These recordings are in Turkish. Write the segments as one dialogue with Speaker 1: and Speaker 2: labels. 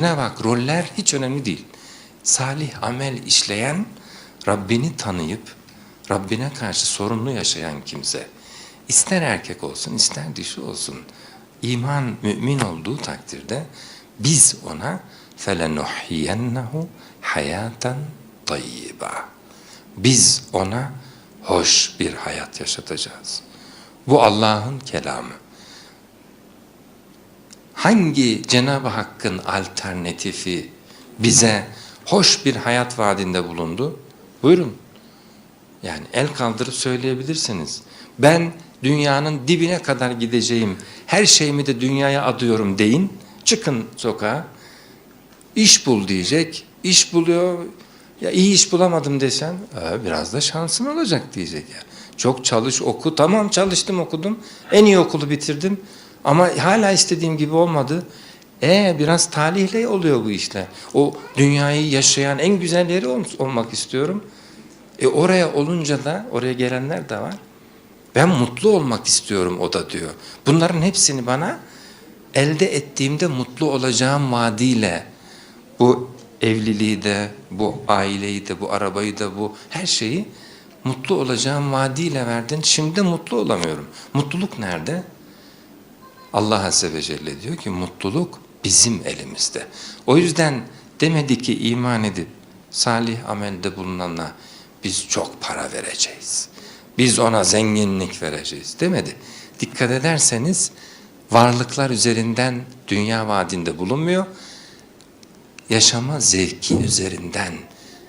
Speaker 1: Ne bak roller hiç önemli değil. Salih amel işleyen Rabbini tanıyıp Rabbine karşı sorumlu yaşayan kimse ister erkek olsun ister dişi olsun iman mümin olduğu takdirde biz ona فَلَنُحْيَنَّهُ hayatan tayyiba. Biz ona hoş bir hayat yaşatacağız. Bu Allah'ın kelamı. Hangi Cenab-ı Hakk'ın alternatifi bize hoş bir hayat vaadinde bulundu? Buyurun. Yani el kaldırıp söyleyebilirsiniz. Ben dünyanın dibine kadar gideceğim. Her şeyimi de dünyaya adıyorum deyin. Çıkın sokağa. İş bul diyecek. İş buluyor. Ya iyi iş bulamadım desen "Aa, biraz da şansın olacak diyecek ya. Çok çalış oku. Tamam çalıştım okudum. En iyi okulu bitirdim. Ama hala istediğim gibi olmadı. E biraz talihle oluyor bu işler. O dünyayı yaşayan en güzel yeri ol- olmak istiyorum. E oraya olunca da oraya gelenler de var. Ben mutlu olmak istiyorum o da diyor. Bunların hepsini bana elde ettiğimde mutlu olacağım vaadiyle bu evliliği de, bu aileyi de, bu arabayı da, bu her şeyi mutlu olacağım vaadiyle verdin. Şimdi mutlu olamıyorum. Mutluluk nerede? Allah Azze ve Celle diyor ki mutluluk bizim elimizde. O yüzden demedi ki iman edip salih amelde bulunana biz çok para vereceğiz. Biz ona zenginlik vereceğiz demedi. Dikkat ederseniz varlıklar üzerinden dünya vaadinde bulunmuyor. Yaşama zevki üzerinden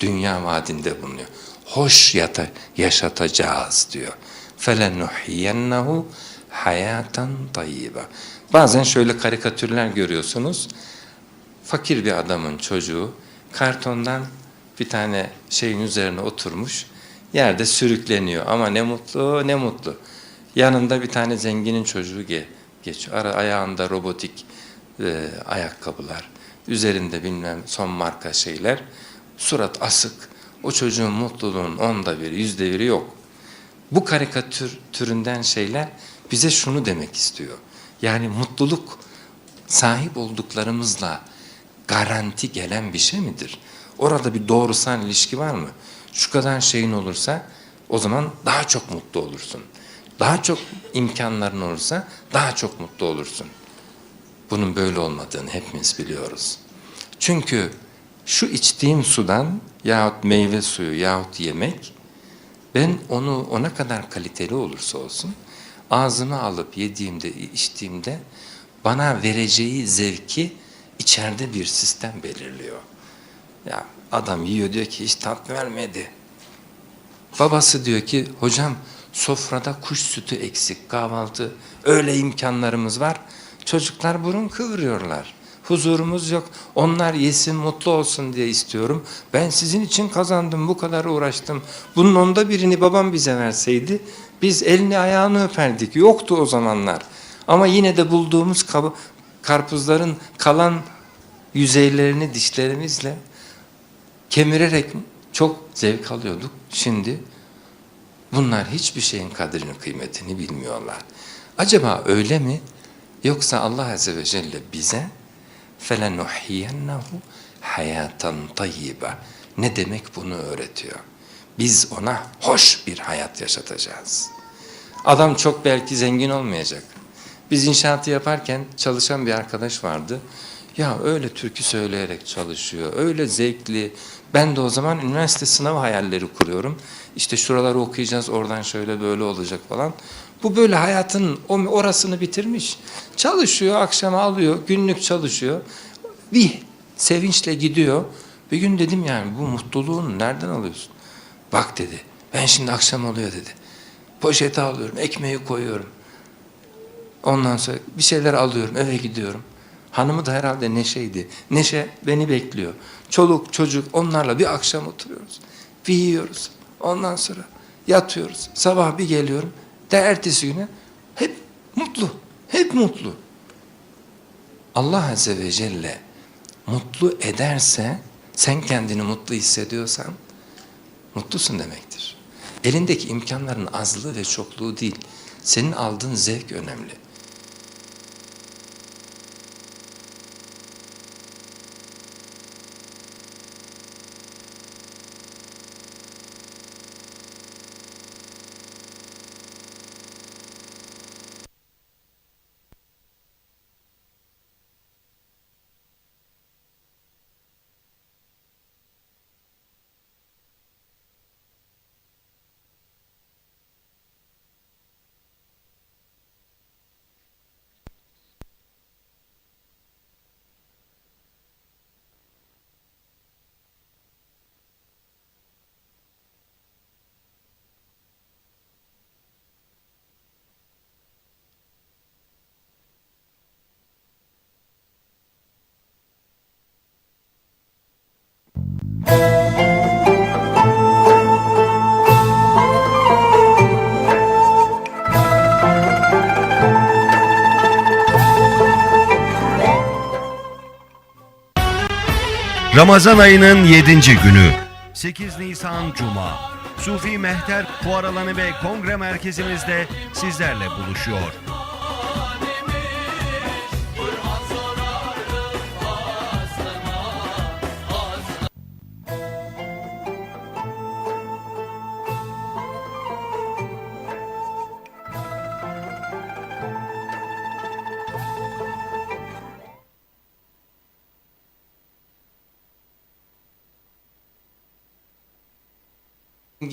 Speaker 1: dünya vaadinde bulunuyor. Hoş yata, yaşatacağız diyor. فَلَنُحْيَنَّهُ hayatan tayyiba. Bazen şöyle karikatürler görüyorsunuz. Fakir bir adamın çocuğu kartondan bir tane şeyin üzerine oturmuş. Yerde sürükleniyor ama ne mutlu ne mutlu. Yanında bir tane zenginin çocuğu ge geçiyor. Ayağında robotik e, ayakkabılar. Üzerinde bilmem son marka şeyler. Surat asık. O çocuğun mutluluğun onda biri, yüzde biri yok. Bu karikatür türünden şeyler bize şunu demek istiyor. Yani mutluluk sahip olduklarımızla garanti gelen bir şey midir? Orada bir doğrusal ilişki var mı? Şu kadar şeyin olursa o zaman daha çok mutlu olursun. Daha çok imkanların olursa daha çok mutlu olursun. Bunun böyle olmadığını hepimiz biliyoruz. Çünkü şu içtiğim sudan yahut meyve suyu yahut yemek ben onu ona kadar kaliteli olursa olsun ağzıma alıp yediğimde, içtiğimde bana vereceği zevki içeride bir sistem belirliyor. Ya adam yiyor diyor ki hiç tat vermedi. Babası diyor ki hocam sofrada kuş sütü eksik kahvaltı öyle imkanlarımız var. Çocuklar burun kıvırıyorlar. Huzurumuz yok. Onlar yesin mutlu olsun diye istiyorum. Ben sizin için kazandım bu kadar uğraştım. Bunun onda birini babam bize verseydi biz elini ayağını öperdik. Yoktu o zamanlar. Ama yine de bulduğumuz kabı, karpuzların kalan yüzeylerini dişlerimizle kemirerek çok zevk alıyorduk. Şimdi bunlar hiçbir şeyin kadrini kıymetini bilmiyorlar. Acaba öyle mi? Yoksa Allah Azze ve Celle bize فَلَنُحْيَنَّهُ hayatan tayyiba. Ne demek bunu öğretiyor. Biz ona hoş bir hayat yaşatacağız. Adam çok belki zengin olmayacak. Biz inşaatı yaparken çalışan bir arkadaş vardı. Ya öyle türkü söyleyerek çalışıyor, öyle zevkli. Ben de o zaman üniversite sınav hayalleri kuruyorum. İşte şuraları okuyacağız, oradan şöyle böyle olacak falan. Bu böyle hayatın orasını bitirmiş. Çalışıyor, akşama alıyor, günlük çalışıyor. Bir sevinçle gidiyor. Bir gün dedim yani bu mutluluğunu nereden alıyorsun? Bak dedi, ben şimdi akşam oluyor dedi. Poşete alıyorum, ekmeği koyuyorum. Ondan sonra bir şeyler alıyorum, eve gidiyorum. Hanımı da herhalde Neşe'ydi. Neşe beni bekliyor. Çoluk çocuk onlarla bir akşam oturuyoruz. Bir yiyoruz. Ondan sonra yatıyoruz. Sabah bir geliyorum. De ertesi güne hep mutlu. Hep mutlu. Allah Azze ve Celle mutlu ederse sen kendini mutlu hissediyorsan mutlusun demektir. Elindeki imkanların azlığı ve çokluğu değil. Senin aldığın zevk önemli.
Speaker 2: Ramazan ayının 7. günü 8 Nisan Cuma Sufi Mehter Fuar Alanı ve Kongre Merkezimizde sizlerle buluşuyor.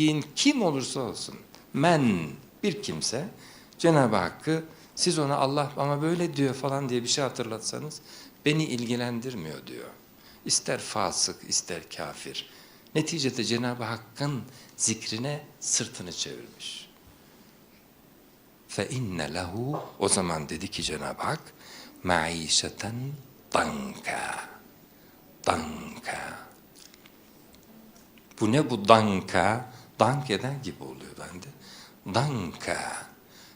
Speaker 1: Zengin kim olursa olsun men bir kimse Cenab-ı Hakk'ı siz ona Allah ama böyle diyor falan diye bir şey hatırlatsanız beni ilgilendirmiyor diyor. İster fasık ister kafir. Neticede Cenab-ı Hakk'ın zikrine sırtını çevirmiş. Fe inne lehu o zaman dedi ki Cenab-ı Hak maişeten danka danka bu ne bu danka? Dank eden gibi oluyor bende. Danka.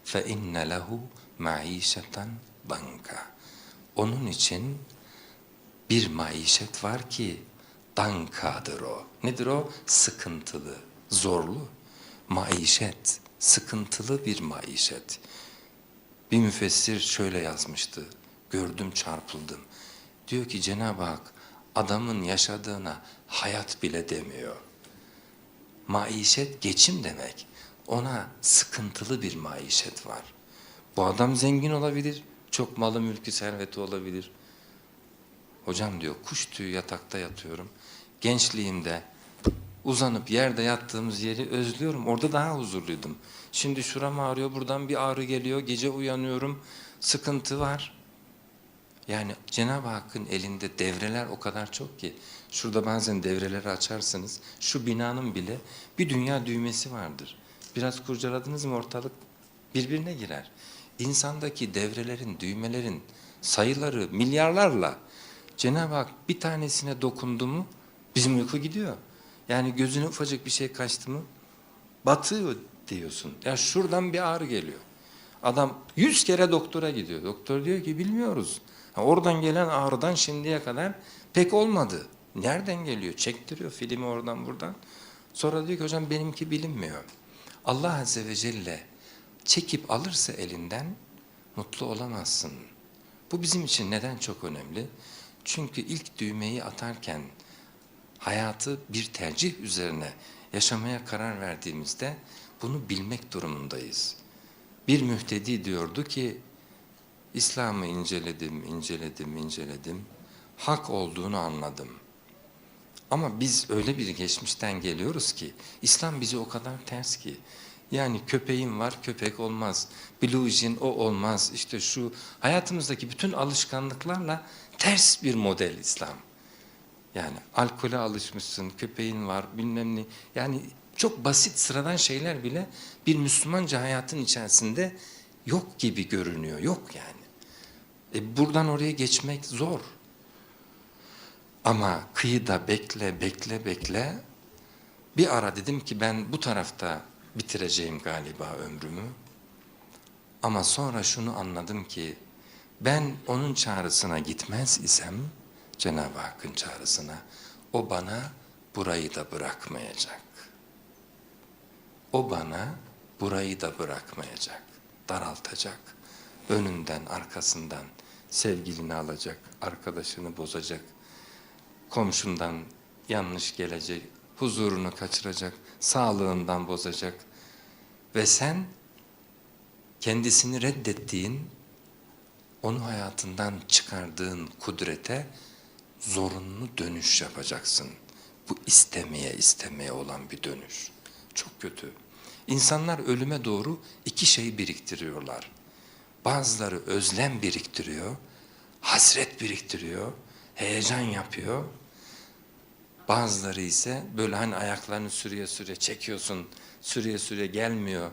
Speaker 1: Fe inne lehu maişeten danka. Onun için bir maişet var ki dankadır o. Nedir o? Sıkıntılı, zorlu. Maişet, sıkıntılı bir maişet. Bir müfessir şöyle yazmıştı. Gördüm çarpıldım. Diyor ki Cenab-ı Hak adamın yaşadığına hayat bile demiyor. Maişet geçim demek. Ona sıkıntılı bir maişet var. Bu adam zengin olabilir. Çok malı mülkü serveti olabilir. Hocam diyor kuş tüyü yatakta yatıyorum. Gençliğimde uzanıp yerde yattığımız yeri özlüyorum. Orada daha huzurluydum. Şimdi şuram ağrıyor, buradan bir ağrı geliyor. Gece uyanıyorum, sıkıntı var. Yani Cenab-ı Hakk'ın elinde devreler o kadar çok ki. Şurada bazen devreleri açarsınız. Şu binanın bile bir dünya düğmesi vardır. Biraz kurcaladınız mı ortalık birbirine girer. İnsandaki devrelerin, düğmelerin sayıları milyarlarla Cenab-ı Hak bir tanesine dokundu mu bizim uyku gidiyor. Yani gözüne ufacık bir şey kaçtı mı batıyor diyorsun. Ya şuradan bir ağrı geliyor. Adam yüz kere doktora gidiyor. Doktor diyor ki bilmiyoruz. Ha, oradan gelen ağrıdan şimdiye kadar pek olmadı. Nereden geliyor? Çektiriyor filmi oradan buradan. Sonra diyor ki hocam benimki bilinmiyor. Allah Azze ve Celle çekip alırsa elinden mutlu olamazsın. Bu bizim için neden çok önemli? Çünkü ilk düğmeyi atarken hayatı bir tercih üzerine yaşamaya karar verdiğimizde bunu bilmek durumundayız. Bir mühtedi diyordu ki İslam'ı inceledim, inceledim, inceledim. Hak olduğunu anladım. Ama biz öyle bir geçmişten geliyoruz ki İslam bizi o kadar ters ki. Yani köpeğim var, köpek olmaz. Blue jean o olmaz. İşte şu hayatımızdaki bütün alışkanlıklarla ters bir model İslam. Yani alkole alışmışsın, köpeğin var, bilmem ne. Yani çok basit sıradan şeyler bile bir Müslümanca hayatın içerisinde yok gibi görünüyor. Yok yani. E buradan oraya geçmek zor. Ama kıyıda bekle, bekle, bekle. Bir ara dedim ki ben bu tarafta bitireceğim galiba ömrümü. Ama sonra şunu anladım ki ben onun çağrısına gitmez isem Cenab-ı Hakk'ın çağrısına o bana burayı da bırakmayacak. O bana burayı da bırakmayacak. Daraltacak. Önünden, arkasından sevgilini alacak, arkadaşını bozacak. Komşundan yanlış gelecek, huzurunu kaçıracak, sağlığından bozacak. Ve sen kendisini reddettiğin, onu hayatından çıkardığın kudrete zorunlu dönüş yapacaksın. Bu istemeye istemeye olan bir dönüş. Çok kötü. İnsanlar ölüme doğru iki şey biriktiriyorlar. Bazıları özlem biriktiriyor, hasret biriktiriyor, heyecan yapıyor. Bazıları ise böyle hani ayaklarını sürüye sürüye çekiyorsun, sürüye sürüye gelmiyor.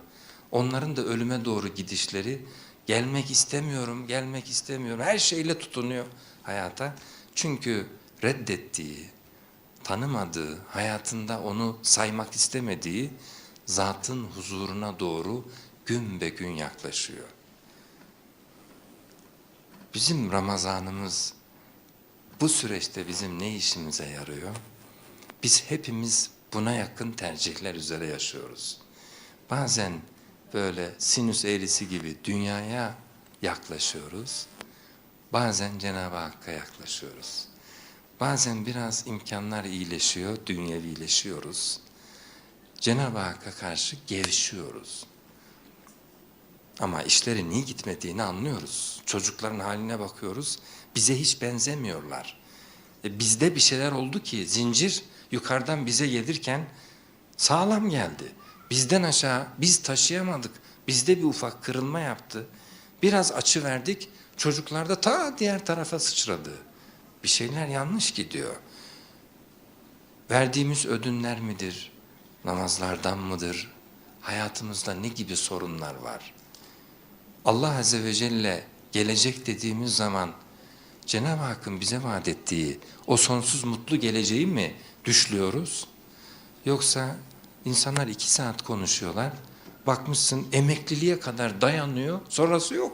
Speaker 1: Onların da ölüme doğru gidişleri gelmek istemiyorum, gelmek istemiyorum. Her şeyle tutunuyor hayata. Çünkü reddettiği, tanımadığı, hayatında onu saymak istemediği zatın huzuruna doğru gün be gün yaklaşıyor. Bizim Ramazanımız Bu süreçte bizim ne işimize yarıyor? Biz hepimiz buna yakın tercihler üzere yaşıyoruz. Bazen böyle sinüs eğrisi gibi dünyaya yaklaşıyoruz. Bazen Cenab-ı Hakk'a yaklaşıyoruz. Bazen biraz imkanlar iyileşiyor, dünyevileşiyoruz. Cenab-ı Hakk'a karşı gevşiyoruz. Ama işlerin iyi gitmediğini anlıyoruz. Çocukların haline bakıyoruz. Bize hiç benzemiyorlar. E bizde bir şeyler oldu ki zincir yukarıdan bize gelirken sağlam geldi. Bizden aşağı biz taşıyamadık. Bizde bir ufak kırılma yaptı. Biraz açı verdik. Çocuklarda ta diğer tarafa sıçradı. Bir şeyler yanlış gidiyor. Verdiğimiz ödünler midir? Namazlardan mıdır? Hayatımızda ne gibi sorunlar var? Allah Azze ve Celle gelecek dediğimiz zaman Cenab-ı Hakk'ın bize vaat ettiği o sonsuz mutlu geleceği mi düşlüyoruz? Yoksa insanlar iki saat konuşuyorlar, bakmışsın emekliliğe kadar dayanıyor, sonrası yok.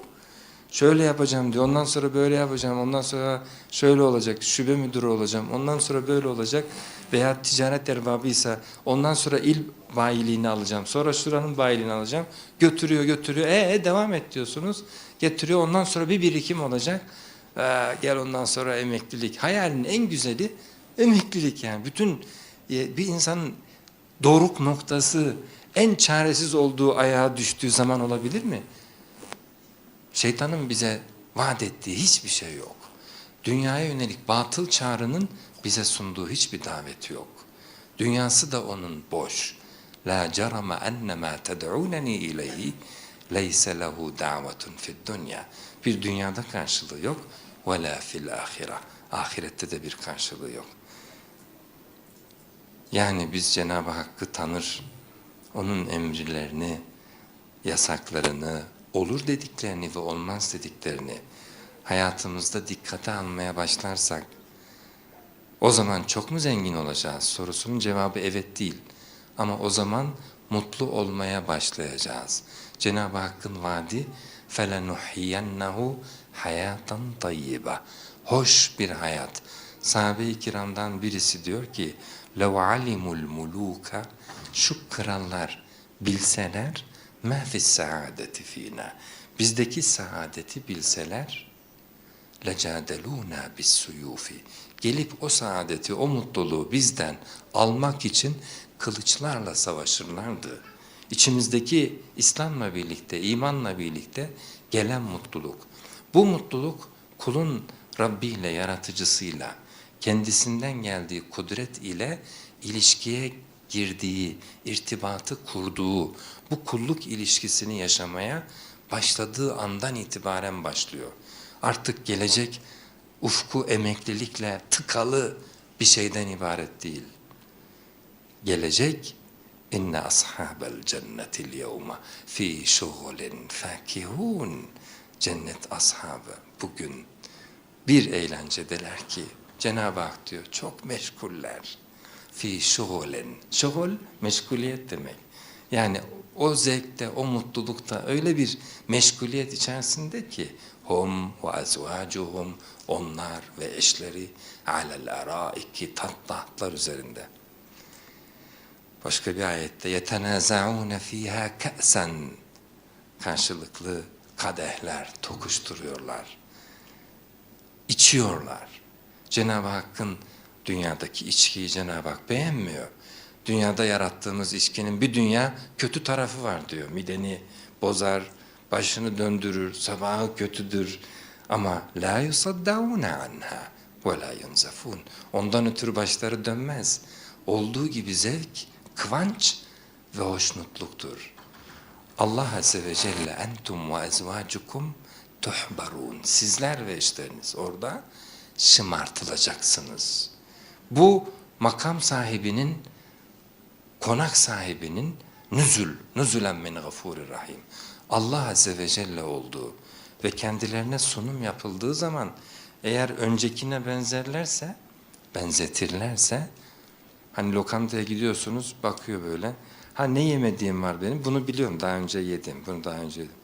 Speaker 1: Şöyle yapacağım diyor, ondan sonra böyle yapacağım, ondan sonra şöyle olacak, şube müdürü olacağım, ondan sonra böyle olacak veya ticaret erbabıysa ondan sonra il bayiliğini alacağım, sonra şuranın bayiliğini alacağım, götürüyor götürüyor, e devam et diyorsunuz, getiriyor ondan sonra bir birikim olacak, Aa, gel ondan sonra emeklilik. Hayalin en güzeli emeklilik yani. Bütün e, bir insanın doruk noktası en çaresiz olduğu ayağa düştüğü zaman olabilir mi? Şeytanın bize vaat ettiği hiçbir şey yok. Dünyaya yönelik batıl çağrının bize sunduğu hiçbir daveti yok. Dünyası da onun boş. La cerama ennema ted'uneni ileyhi leyse lehu davetun fid dünya. Bir dünyada karşılığı yok ve la fil ahira. Ahirette de bir karşılığı yok. Yani biz Cenab-ı Hakk'ı tanır, onun emirlerini, yasaklarını, olur dediklerini ve olmaz dediklerini hayatımızda dikkate almaya başlarsak o zaman çok mu zengin olacağız sorusunun cevabı evet değil. Ama o zaman mutlu olmaya başlayacağız. Cenab-ı Hakk'ın vaadi فَلَنُحْيَنَّهُ hayatan tayyiba. Hoş bir hayat. Sahabe-i kiramdan birisi diyor ki لَوْ عَلِمُ الْمُلُوكَ Şu krallar bilseler مَا فِي السَّعَادَةِ ف۪ينَا Bizdeki saadeti bilseler لَجَادَلُونَا بِالسُّيُوفِ Gelip o saadeti, o mutluluğu bizden almak için kılıçlarla savaşırlardı. İçimizdeki İslam'la birlikte, imanla birlikte gelen mutluluk. Bu mutluluk kulun Rabbi ile, yaratıcısıyla, kendisinden geldiği kudret ile ilişkiye girdiği, irtibatı kurduğu, bu kulluk ilişkisini yaşamaya başladığı andan itibaren başlıyor. Artık gelecek ufku emeklilikle tıkalı bir şeyden ibaret değil. Gelecek inne ashabel cennetil yevma fi şugulin fakihun cennet ashabı bugün bir eğlencedeler ki Cenab-ı Hak diyor çok meşguller. Fi şugulin şugul meşguliyet demek. Yani o zevkte o mutlulukta öyle bir meşguliyet içerisinde ki hum ve azvacuhum onlar ve eşleri alel araiki tahtlar üzerinde. Başka bir ayette yetenazaune fiha ka'sen karşılıklı kadehler tokuşturuyorlar. İçiyorlar. Cenab-ı Hakk'ın dünyadaki içkiyi Cenab-ı Hak beğenmiyor. Dünyada yarattığımız içkinin bir dünya kötü tarafı var diyor. Mideni bozar, başını döndürür, sabahı kötüdür. Ama la yusaddaune anha ve la yunzafun. Ondan ötürü başları dönmez. Olduğu gibi zevk, kıvanç ve hoşnutluktur. Allah Azze ve Celle entum ve ezvacukum tuhbarun. Sizler ve eşleriniz orada şımartılacaksınız. Bu makam sahibinin, konak sahibinin nüzül, nüzülen min gafurir rahim. Allah Azze ve Celle olduğu ve kendilerine sunum yapıldığı zaman eğer öncekine benzerlerse, benzetirlerse Hani lokantaya gidiyorsunuz bakıyor böyle. Ha ne yemediğim var benim bunu biliyorum daha önce yedim bunu daha önce yedim.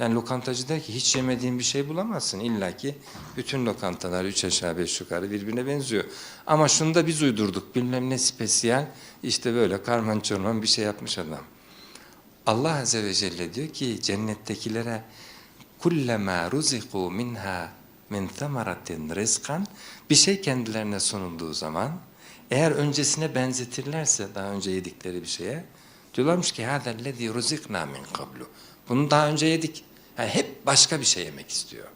Speaker 1: Yani lokantacı der ki hiç yemediğin bir şey bulamazsın. İlla ki bütün lokantalar üç aşağı beş yukarı birbirine benziyor. Ama şunu da biz uydurduk. Bilmem ne spesiyel işte böyle karman çorman bir şey yapmış adam. Allah Azze ve Celle diyor ki cennettekilere kullema ruziku minha min thamaratin rizkan bir şey kendilerine sunulduğu zaman eğer öncesine benzetirlerse daha önce yedikleri bir şeye diyorlarmış ki hâzellezî ruziknâ min kablu bunu daha önce yedik. Yani hep başka bir şey yemek istiyor.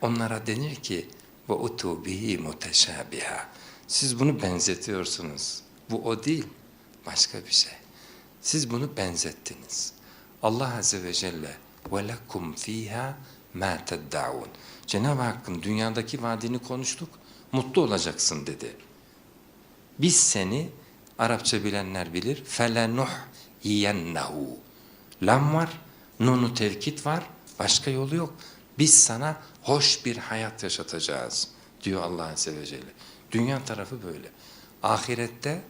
Speaker 1: Onlara denir ki ve utu bihi muteşabiha. Siz bunu benzetiyorsunuz. Bu o değil. Başka bir şey. Siz bunu benzettiniz. Allah Azze ve Celle lekum fiha ma teddaun. Cenab-ı Hakk'ın dünyadaki vaadini konuştuk. Mutlu olacaksın dedi. Biz seni Arapça bilenler bilir. Felenuh yiyennehu. Lam var, nunu tevkit var. Başka yolu yok. Biz sana hoş bir hayat yaşatacağız diyor Allah Azze ve Celle. Dünya tarafı böyle. Ahirette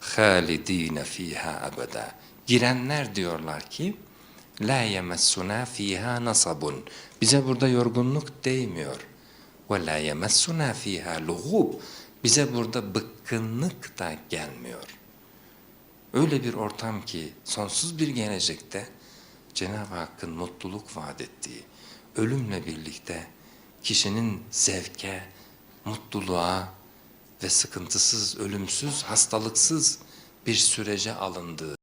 Speaker 1: halidine fiha abada. Girenler diyorlar ki la yemessuna fiha nasabun. Bize burada yorgunluk değmiyor. Ve la yemessuna fiha lughub. Bize burada bıkkınlık da gelmiyor. Öyle bir ortam ki sonsuz bir gelecekte Cenab-ı Hakk'ın mutluluk vaat ettiği, ölümle birlikte kişinin zevke, mutluluğa ve sıkıntısız, ölümsüz, hastalıksız bir sürece alındığı